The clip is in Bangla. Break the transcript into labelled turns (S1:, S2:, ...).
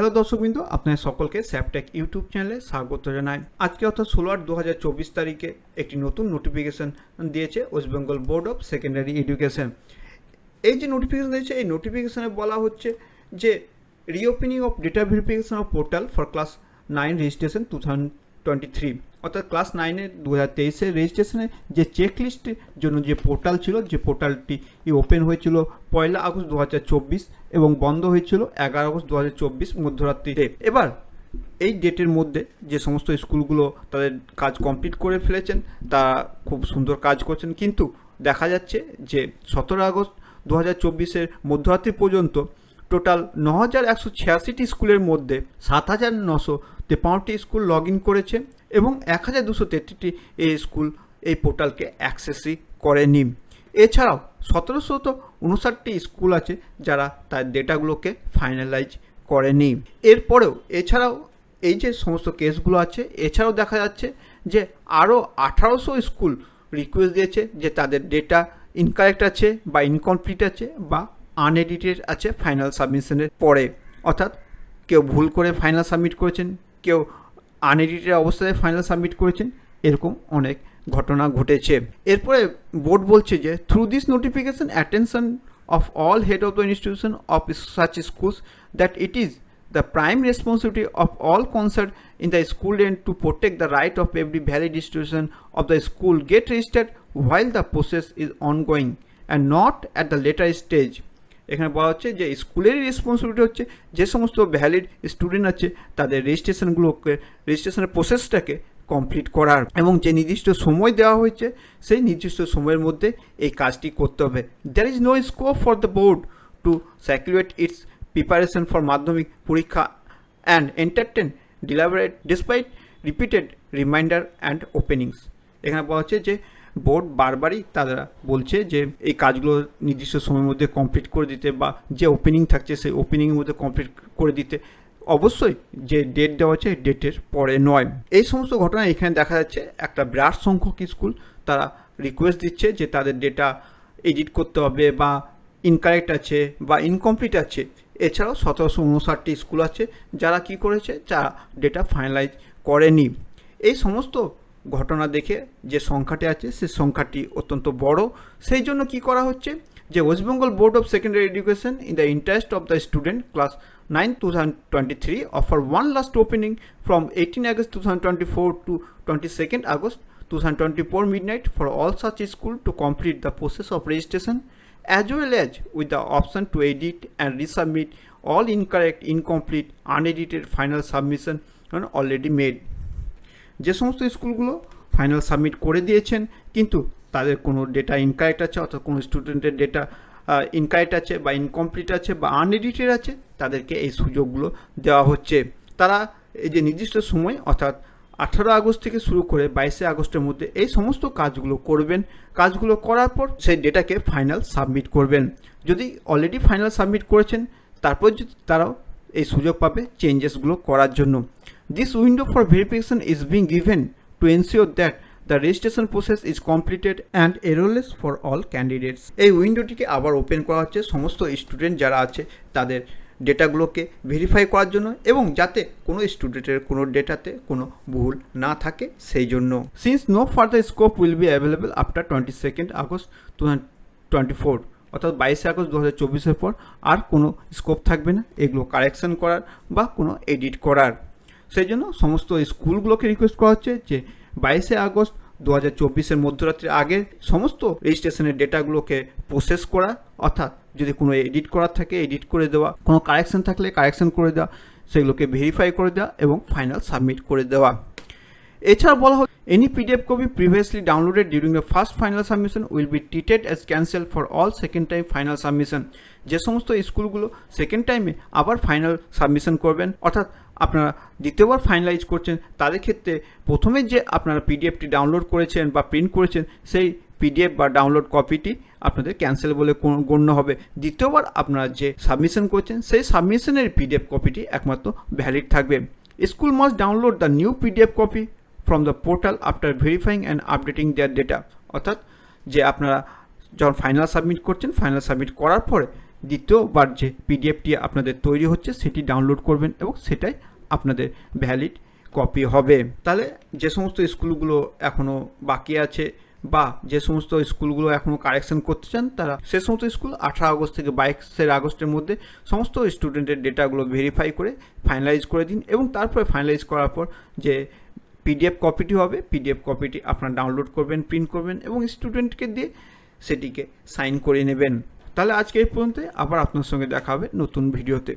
S1: হ্যালো দর্শকবৃন্দ, আপনাদের সকলকে স্যাপটেক ইউটিউব চ্যানেলে স্বাগত জানাই। আজকে অর্থাৎ ষোলো আট দু হাজার চব্বিশ তারিখে একটি নতুন নোটিফিকেশান দিয়েছে West Bengal board of secondary education এই যে নোটিফিকেশান দিয়েছে, এই নোটিফিকেশানে বলা হচ্ছে যে reopening of data verification of portal for class nine registration two thousand twenty three অর্থাৎ ক্লাস নাইনের দু হাজার তেইশের রেজিস্ট্রেশনে যে চেকলিস্টের জন্য যে পোর্টাল ছিল, যে পোর্টালটি ওপেন হয়েছিল পয়লা আগস্ট দু হাজার চব্বিশ এবং বন্ধ হয়েছিল এগারো আগস্ট দু হাজার চব্বিশ মধ্যরাত্রিতে এবার এই ডেটের মধ্যে যে সমস্ত স্কুলগুলো তাদের কাজ কমপ্লিট করে ফেলেছেন তারা খুব সুন্দর কাজ করছেন। কিন্তু দেখা যাচ্ছে যে সতেরো আগস্ট দু হাজার চব্বিশের মধ্যরাত্রি পর্যন্ত টোটাল ন হাজার একশো ছিয়াশিটি স্কুলের মধ্যে সাত হাজার নশো তেপান্নটি স্কুল লগ ইন করেছে। এবং এক হাজার দুশো তেত্রিশটি এই স্কুল এই পোর্টালকে অ্যাক্সেসই করেনি। এছাড়াও সতেরোশত উনষাটটি স্কুল আছে যারা তার ডেটাগুলোকে ফাইনালাইজ করে করেনি। এরপরেও এছাড়াও এই যে সমস্ত কেসগুলো আছে, এছাড়াও দেখা যাচ্ছে যে আরও আঠারোশো স্কুল রিকোয়েস্ট দিয়েছে যে তাদের ডেটা ইনকারেক্ট আছে বা ইনকমপ্লিট আছে বা আনএডিটেড আছে ফাইনাল সাবমিশনের পরে। অর্থাৎ কেউ ভুল করে ফাইনাল সাবমিট করেছেন, কেউ আনএডিটেড অবস্থায় ফাইনাল সাবমিট করেছেন। এরকম অনেক ঘটনা ঘটেছে। এরপরে বোর্ড বলছে যে through this notification attention of all head of the institution of such schools that it is the prime responsibility of all concerned in the school and to protect the right of every valid institution of the school get registered while the process is ongoing and not at the later stage এখানে বলা হচ্ছে যে স্কুলেরই রেসপন্সিবিলিটি হচ্ছে, যে সমস্ত ভ্যালিড স্টুডেন্ট আছে, তাদের রেজিস্ট্রেশনগুলোকে রেজিস্ট্রেশনের প্রসেসটাকে কমপ্লিট করার। এবং যে নির্দিষ্ট সময় দেওয়া হয়েছে, সেই নির্দিষ্ট সময়ের মধ্যে এই কাজটি করতে হবে। There is no scope for the board to circulate its preparation for Madhyamik পরীক্ষা and entertain deliberate despite repeated reminder and openings এখানে বলা হচ্ছে যে বোর্ড বারবারই তারা বলছে যে এই কাজগুলো নির্দিষ্ট সময়ের মধ্যে কমপ্লিট করে দিতে বা যে ওপেনিং থাকছে সেই ওপেনিংয়ের মধ্যে কমপ্লিট করে দিতে। অবশ্যই যে ডেট দেওয়া আছে ডেটের পরে নয়। এই সমস্ত ঘটনা এখানে দেখা যাচ্ছে, একটা বিরাট সংখ্যক স্কুল তারা রিকোয়েস্ট দিচ্ছে যে তাদের ডেটা এডিট করতে হবে বা ইনকারেক্ট আছে বা ইনকমপ্লিট আছে। এছাড়াও সতেরোশো উনষাটটি স্কুল আছে যারা কি করেছে যারা ডেটা ফাইনালাইজ করেনি। এই সমস্ত ঘটনা দেখে যে সংখ্যাটি আছে সে সংখ্যাটি অত্যন্ত বড় সেই জন্য কি করা হচ্ছে যে West Bengal board of secondary education in the interest of the student class nine two thousand twenty three offer one last opening from eighteen August two thousand twenty four to twenty second August two thousand twenty four midnight for all such school to complete the process of registration as well as with the option edit and resubmit all incorrect, incomplete, unedited final submission and already made. যে সমস্ত স্কুলগুলো ফাইনাল সাবমিট করে দিয়েছেন, কিন্তু তাদের কোনো ডেটা ইনকারেক্ট আছে, অর্থাৎ কোনো স্টুডেন্টের ডেটা ইনকারেক্ট আছে বা ইনকমপ্লিট আছে বা আনএডিটেড আছে, তাদেরকে এই সুযোগগুলো দেওয়া হচ্ছে। তারা এই যে নির্দিষ্ট সময়, অর্থাৎ আঠারো আগস্ট থেকে শুরু করে বাইশে আগস্টের মধ্যে এই সমস্ত কাজগুলো করবেন। কাজগুলো করার পর সেই ডেটাকে ফাইনাল সাবমিট করবেন। যদি অলরেডি ফাইনাল সাবমিট করেছেন, তারপর যদি তারাও এই সুযোগ পাবে চেঞ্জেসগুলো করার জন্য। This window for verification is being given to ensure that the registration process is completed and errorless for all candidates এই উইন্ডোটিকে আবার ওপেন করা হচ্ছে সমস্ত স্টুডেন্ট যারা আছে, তাদের ডেটাগুলোকে ভেরিফাই করার জন্য এবং যাতে কোনো স্টুডেন্টের কোনো ডেটাতে কোনো ভুল না থাকে, সেই জন্য। Since no further scope will be available after twenty second August two twenty four অর্থাৎ বাইশে আগস্ট দু হাজার চব্বিশের পর, আর কোনো স্কোপ থাকবে না। এগুলো কারেকশন করার বা কোনো এডিট করার। সেই জন্য সমস্ত স্কুলগুলোকে রিকোয়েস্ট করা হচ্ছে যে বাইশে আগস্ট দু হাজার চব্বিশের মধ্যরাত্রির আগে সমস্ত রেজিস্ট্রেশনের ডেটাগুলোকে প্রসেস করা, অর্থাৎ যদি কোনো এডিট করার থাকে এডিট করে দেওয়া, কোনো কারেকশন থাকলে কারেকশন করে দেওয়া, সেগুলোকে ভেরিফাই করে দেওয়া এবং ফাইনাল সাবমিট করে দেওয়া। এছাড়া বলা হয় any PDF copy previously downloaded during the first final submission will be treated as cancel for all second time final submission যে সমস্ত স্কুলগুলো সেকেন্ড টাইমে আবার ফাইনাল সাবমিশন করবেন, অর্থাৎ আপনারা দ্বিতীয়বার ফাইনালাইজ করছেন, তাদের ক্ষেত্রে প্রথমে যে আপনারা পিডিএফটি ডাউনলোড করেছেন বা প্রিন্ট করেছেন, সেই পিডিএফ বা ডাউনলোড কপিটি আপনাদের ক্যান্সেল বলে গণ্য হবে। দ্বিতীয়বার আপনারা যে সাবমিশন করছেন, সেই সাবমিশনের পিডিএফ কপিটি একমাত্র ভ্যালিড থাকবে। School must download the new PDF copy from the portal after verifying and updating their data অর্থাৎ যে আপনারা যখন ফাইনাল সাবমিট করছেন ফাইনাল সাবমিট করার পরে দ্বিতীয়বার যে পিডিএফটি আপনাদের তৈরি হচ্ছে, সেটি ডাউনলোড করবেন এবং সেটাই আপনাদের ভ্যালিড কপি হবে। তাহলে যে সমস্ত স্কুলগুলো এখনও বাকি আছে বা যে সমস্ত স্কুলগুলো এখনও কারেকশন করতে চান, তারা সে সমস্ত স্কুল আঠারো আগস্ট থেকে বাইশের আগস্টের মধ্যে সমস্ত স্টুডেন্টের ডেটাগুলো ভেরিফাই করে ফাইনালাইজ করে দিন এবং তারপরে ফাইনালাইজ করার পর যে পিডিএফ কপিটি হবে। পিডিএফ কপিটি আপনারা ডাউনলোড করবেন প্রিন্ট করবেন এবং স্টুডেন্টকে দিয়ে সেটিকে সাইন করে নেবেন। তাহলে আজকে এই পর্যন্ত আবার আপনার সঙ্গে দেখা হবে নতুন ভিডিওতে